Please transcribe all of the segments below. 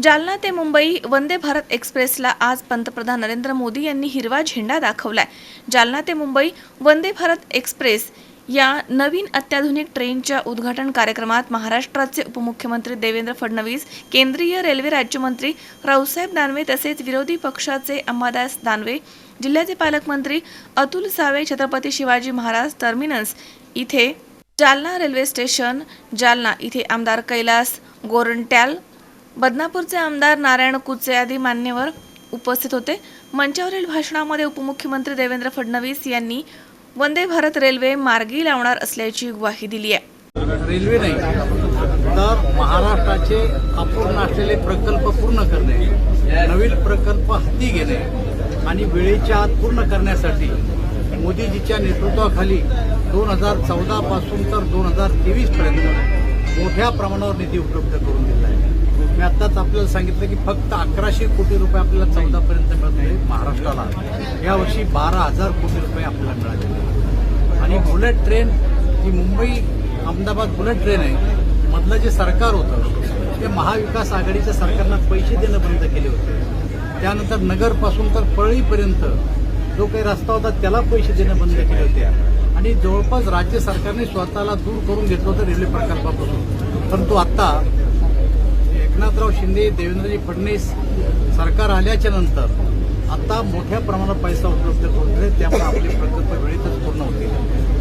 जालना ते मुंबई वंदे भारत एक्सप्रेसला आज पंतप्रधान नरेंद्र मोदी यांनी हिरवा झेंडा दाखवलाय. जालना ते मुंबई वंदे भारत एक्सप्रेस या नवीन अत्याधुनिक ट्रेनच्या उद्घाटन कार्यक्रमात महाराष्ट्राचे उपमुख्यमंत्री देवेंद्र फडणवीस केंद्रीय रेल्वे राज्यमंत्री रावसाहेब दानवे तसेच विरोधी पक्षाचे अंबादास दानवे जिल्ह्याचे पालकमंत्री अतुल सावे छत्रपती शिवाजी महाराज टर्मिनस इथे जालना रेल्वे स्टेशन जालना इथे आमदार कैलास गोरंट्याल बदनापूरचे आमदार नारायण कुचे आदी मान्यवर उपस्थित होते. मंचावरील भाषणामध्ये उपमुख्यमंत्री देवेंद्र फडणवीस यांनी वंदे भारत रेल्वे मार्गी लावणार असल्याची ग्वाही दिली आहे. रेल्वे नाही तर महाराष्ट्राचे अपूर्ण असलेले प्रकल्प पूर्ण करणे नवीन प्रकल्प हाती घेणे आणि वेळेच्या आत पूर्ण करण्यासाठी मोदीजीच्या नेतृत्वाखाली दोन हजार चौदा पासून तर दोन हजार तेवीस पर्यंत मोठ्या प्रमाणावर निधी उपलब्ध करून दिला आहे. मी आत्ताच आपल्याला सांगितलं की फक्त अकराशे कोटी रुपये आपल्याला चौदा पर्यंत मिळते महाराष्ट्राला यावर्षी बारा हजार कोटी रुपये आपल्याला मिळाले. आणि बुलेट ट्रेन ही मुंबई अहमदाबाद बुलेट ट्रेन आहे मधलं जे सरकार होतं ते महाविकास आघाडीच्या सरकारनं पैसे देणं बंद केले होते. त्यानंतर नगरपासून तर पळीपर्यंत जो काही रस्ता होता त्याला पैसे देणं बंद केले होते. आणि जवळपास राज्य सरकारने स्वतःला दूर करून घेतलं होतं रेल्वे प्रकल्पापासून. परंतु आता एकनाथराव शिंदे देवेंद्रजी फडणवीस सरकार आल्याच्यानंतर आता मोठ्या प्रमाणात पैसा उपलब्ध करून दिले त्यामुळे आपले प्रकल्प वेळेतच पूर्ण होतील.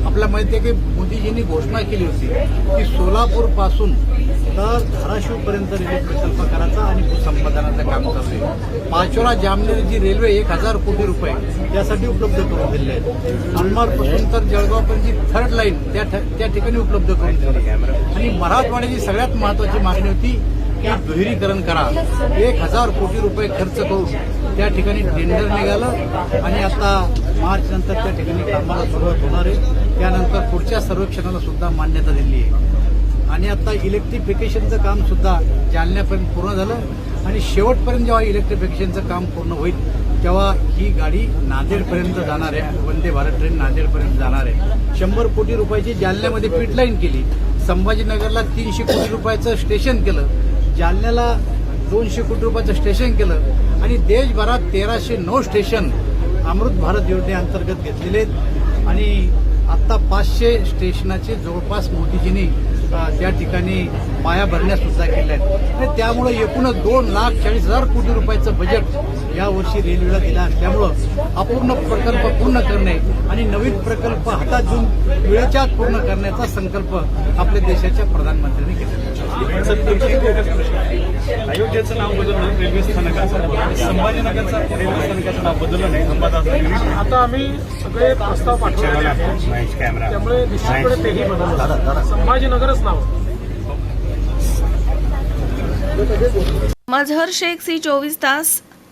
आपल्याला माहिती आहे की मोदीजींनी घोषणा केली होती की सोलापूरपासून तर धाराशिवपर्यंत रेल्वे प्रकल्प करायचा आणि भूसंपादनाचं काम करते पाचोरा जामनेर जी रेल्वे एक हजार कोटी रुपये यासाठी उपलब्ध करून दिले आहेत. अंबरपासून तर जळगावपर्यंत जी थर्ड लाईन त्या ठ- त्या ठिकाणी उपलब्ध करून दिली आणि मराठवाड्याची सगळ्यात महत्वाची मागणी होती की दुहेरीकरण करा. एक हजार कोटी रुपये खर्च करून त्या ठिकाणी टेंडर निघालं आणि आता मार्च नंतर त्या ठिकाणी कामाला सुरुवात होणार आहे. त्यानंतर पुढच्या सर्वेक्षणाला सुद्धा मान्यता दिली आहे. आणि आता इलेक्ट्रिफिकेशनचं काम सुद्धा जालन्यापर्यंत पूर्ण झालं आणि शेवटपर्यंत जेव्हा इलेक्ट्रिफिकेशनचं काम पूर्ण होईल तेव्हा ही गाडी नांदेडपर्यंत जाणार आहे. वंदे भारत ट्रेन नांदेडपर्यंत जाणार आहे. शंभर कोटी रुपयाची जालन्यामध्ये पीटलाईन केली. संभाजीनगरला तीनशे कोटी रुपयाचं स्टेशन केलं. जालन्याला दोनशे कोटी रुपयाचं स्टेशन केलं आणि देशभरात तेराशे नऊ स्टेशन अमृत भारत योजनेअंतर्गत घेतलेले आहेत. आणि आत्ता पाचशे स्टेशनाचे जवळपास मोदीजींनी त्या ठिकाणी पाया भरण्यासुद्धा केल्या आहेत. आणि त्यामुळे एकूणच दोन लाख चाळीस हजार कोटी रुपयाचं बजेट यावर्षी रेल्वेला दिलं असल्यामुळं अपूर्ण प्रकल्प पूर्ण करणे आणि नवीन प्रकल्प हातात घेऊन वेळेच्या आत पूर्ण करण्याचा संकल्प आपल्या देशाच्या प्रधानमंत्र्यांनी आहे. अयोध्येचं नाव बदललं रेल्वे स्थानकाचं संभाजीनगरचं रेल्वे स्थानकाचं नाव बदललं नाही दानवे. आता आम्ही सगळे प्रस्ताव पाठवलेले आहेत. त्यामुळे निश्चितपणे तेही बदललं संभाजीनगरच नाव. मझहर शेख सी चोवीस तास